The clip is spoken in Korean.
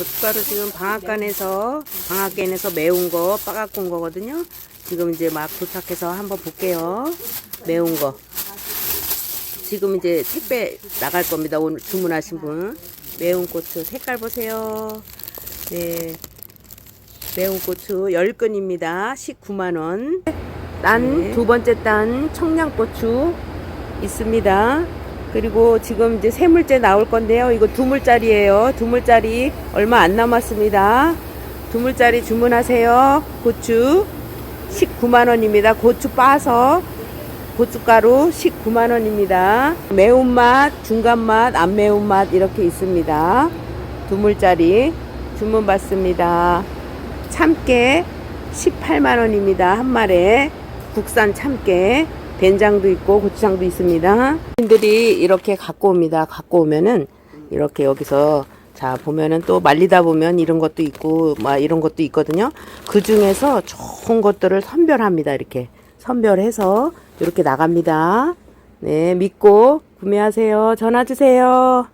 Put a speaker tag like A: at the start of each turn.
A: 고춧가루 지금 방앗간에서 방앗간에서 매운 거 빠갖고 온 거거든요. 지금 이제 막 도착해서 한번 볼게요. 매운 거. 지금 이제 택배 나갈 겁니다. 오늘 주문하신 분. 매운 고추 색깔 보세요. 네. 매운 고추 10근입니다. 19만원. 딴, 두 번째 딴 청양고추 있습니다. 그리고 지금 이제 세 물째 나올 건데요. 이거 두 물짜리예요. 두 물짜리 얼마 안 남았습니다. 두 물짜리 주문하세요. 고추 19만 원입니다. 고추 빠서 고춧가루 19만 원입니다. 매운맛, 중간맛, 안 매운맛 이렇게 있습니다. 두 물짜리 주문 받습니다. 참깨 18만 원입니다. 한 마리에 국산 참깨 된장도 있고 고추장도 있습니다. 분들이 이렇게 갖고 옵니다. 갖고 오면은 이렇게 여기서 자 보면은 또 말리다 보면 이런 것도 있고 막 이런 것도 있거든요. 그 중에서 좋은 것들을 선별합니다. 이렇게 선별해서 이렇게 나갑니다. 네 믿고 구매하세요. 전화 주세요.